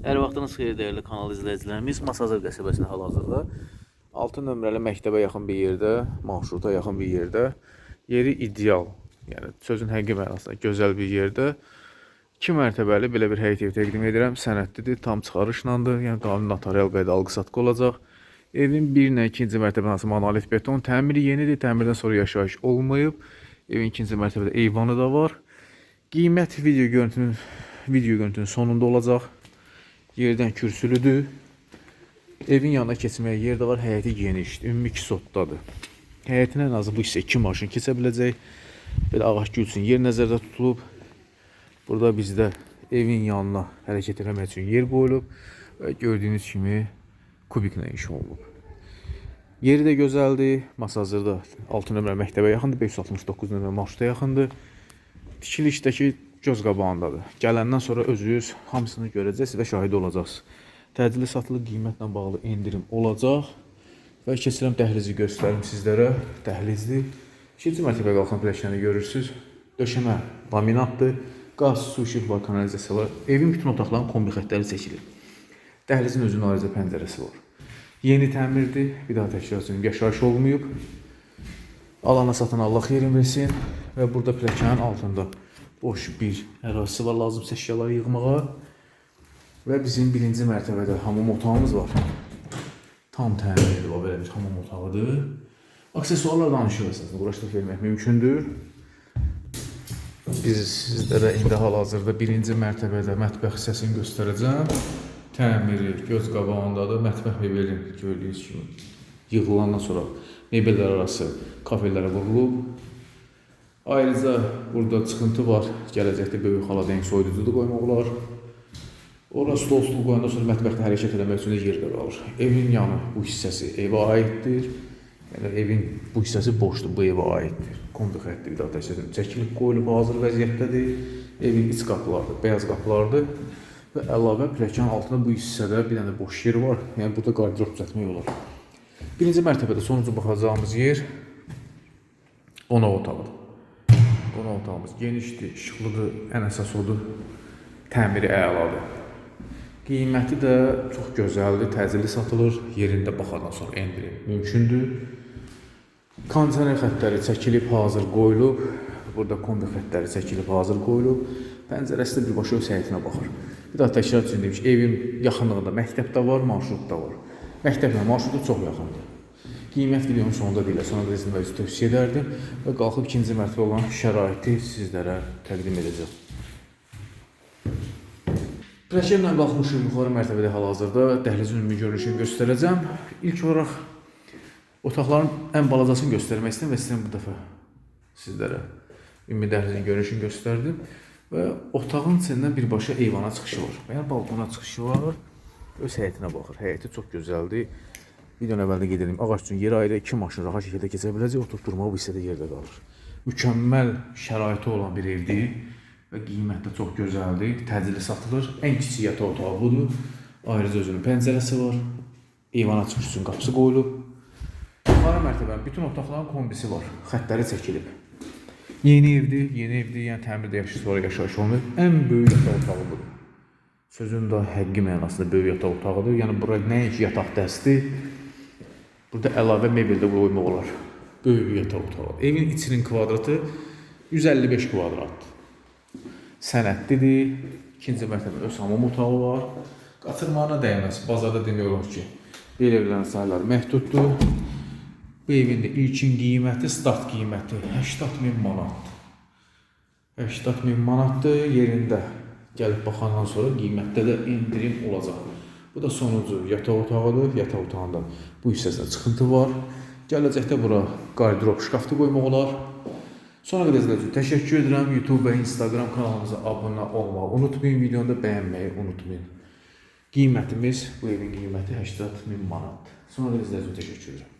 Hər vaxtınız xeyir dəyərli kanal izləyicilərimiz. Masazır qəsəbəsində hal-hazırda 6 nömrəli məktəbə yaxın bir yerdə, marşruta yaxın bir yerdə, yeri ideal, yəni sözün həqiqi mənasında gözəl bir yerdə 2 mərtəbəli belə bir həyət ev təqdim edirəm. Sənədlidir, tam çıxarışlandır, yəni qanuni notarial qayda alqı-satqı olacaq. Evin 1 ilə 2-ci mərtəbəsi monolit beton, təmiri yenidir, təmirdən sonra yaşayış olmayıb. Evin 2-ci mərtəbədə eyvanı da var. Qiymət video görüntünün video görüntünün sonunda olacaq. Yerdən kürsülüdür. Evin yanına keçməyə yer də var, həyəti genişdir. Ümumi 2 sotdadır. Həyətin ən azı bu hissə 2 maşın keçə biləcək. Belə ağac gül üçün yer nəzərdə tutulub. Burada bizdə evin yanına hərəkət etmək üçün yer qoyulub və gördüyünüz kimi kubiklə inşa olunub. Yeri də gözəldir. Masazırda 6 nömrə məktəbə yaxındır, 569 nömrə marşruta yaxındır. Tikilişdəki göz qabağındadır. Gələndən sonra özünüz hamısını görəcəksiniz və şahid olacaqsınız. Təcili satılıq qiymətlə bağlı endirim olacaq. Və keçirəm dəhlizi göstərim sizlərə. Dəhlizli. İkinci mərtəbə qalxan pilləkəni görürsüz. Döşəmə laminatdır. Qaz, su, işıq var, kanalizasiya var. Evin bütün otaqların kombi xəttləri çəkilir. Dəhlizin özünün ayrıca pəncərəsi var. Yeni təmirdir. Bir daha təkrar edirəm, yaşayış olmayıb. Alana satan Allah xeyrin versin. Və burada pilləkənin altında boş bir ərazisi var lazımsa əşyaları yığmağa. Və bizim birinci mərtəbədə hamam otağımız var. Tam təmirli o belə bir hamam otağıdır. Aksesuarlar danışırıq əslində. Uğraşdırıb vermək mümkündür. Biz sizlərə indi hal-hazırda birinci mərtəbədə mətbəx hissəsini göstərəcəm. Təmiri göz qabağındadır. Mətbəx mebeli gördüyünüz kimi yığılandan sonra mebellər arası kafelərə vurulub. Ayrıca burada çıxıntı var. Gələcəkdə böyük xala denk soyuducu da qoymaq olar. Ora stol stul qoyandan sonra mətbəxdə hərəkət etmək üçün də yer qalır. Evin yanı bu hissəsi evə aiddir. Yəni evin bu hissəsi boşdur, bu evə aiddir. Kombi xətti bir daha təsəvvür. Çəkilib qoyulub hazır vəziyyətdədir. Evin iç qapılardır, bəyaz qapılardır. Və əlavə pilləkənin altında bu hissədə bir dənə boş yer var. Yəni burada qardırob düzəltmək olar. Birinci mərtəbədə sonuncu baxacağımız yer qonaq otağıdır. Qonaq otağımız genişdir, işıqlıdır, ən əsas odur. Təmiri əladır. Qiyməti də çox gözəldir, təcili satılır. Yerində baxandan sonra endirim mümkündür. Kondisioner xəttləri çəkilib, hazır qoyulub. Burada kombi xəttləri çəkilib, hazır qoyulub. Pəncərəsi də birbaşa öz həyətinə baxır. Bir daha təkrar üçün deyim ki, evin yaxınlığında məktəb də var, marşrut da var. Məktəblə marşrutu çox yaxındır. Qiymət videonun sonunda deyilə, sonra da verici tövsiyə edərdim və qalxıb ikinci mərtəbə olan şəraiti sizlərə təqdim edəcəm. Pilləkənlə qalxmışıq yuxarı mərtəbədə hal-hazırda dəhlizin ümumi görünüşünü göstərəcəm. İlk olaraq otaqların ən balacasını göstərmək istəyirəm və istəyirəm bu dəfə sizlərə ümumi dəhlizin görünüşünü göstərdim və otağın içindən birbaşa eyvana çıxışı var. Yəni balkona çıxışı var. Öz həyətinə baxır. Həyəti çox gözəldir. Videonun əvvəldə qeyd edim. Ağac üçün yer ayrı, iki maşın rahat şəkildə keçə biləcək, oturub durmağa bu hissədə yerdə qalır. Mükəmməl şəraiti olan bir evdir və qiyməti də çox gözəldir. Təcili satılır. Ən kiçik yataq otağı budur. Ayrıca özünün pəncərəsi var. Eyvana çıxış üçün qapısı qoyulub. Yuxarı mərtəbənin bütün otaqların kombisi var. Xəttləri çəkilib. Yeni evdir, yeni evdir, yəni təmirdə yaşayış sonra yaşayış olmuyor. Ən böyük yataq otağı budur. Sözün də həqiqi mənasında böyük yataq otağıdır. Yəni bura nəinki yataq dəsti, burada əlavə mebel də qoymaq olar. Böyük yataq otağı. Evin içinin kvadratı 155 kvadratdır. Sənədlidir. İkinci mərtəbədə öz hamam otağı var. Qatırmağına dəyməz. Bazarda demək olar ki, belə evlərin sayları məhduddur. Bu evin də ilkin qiyməti, start qiyməti 80 min manatdır. 80 min manatdır yerində. Gəlib baxandan sonra qiymətdə də endirim olacaq. Bu da sonuncu yataq otağıdır. Yataq otağında bu hissəsində çıxıntı var. Gələcəkdə bura qardırop şkafı qoymaq olar. Sonra qədər izlədiyiniz üçün təşəkkür edirəm. YouTube və Instagram kanalımıza abunə olmağı unutmayın. Videonu da bəyənməyi unutmayın. Qiymətimiz, bu evin qiyməti 80 min manatdır. Sonra qədər izlədiyiniz üçün təşəkkür edirəm.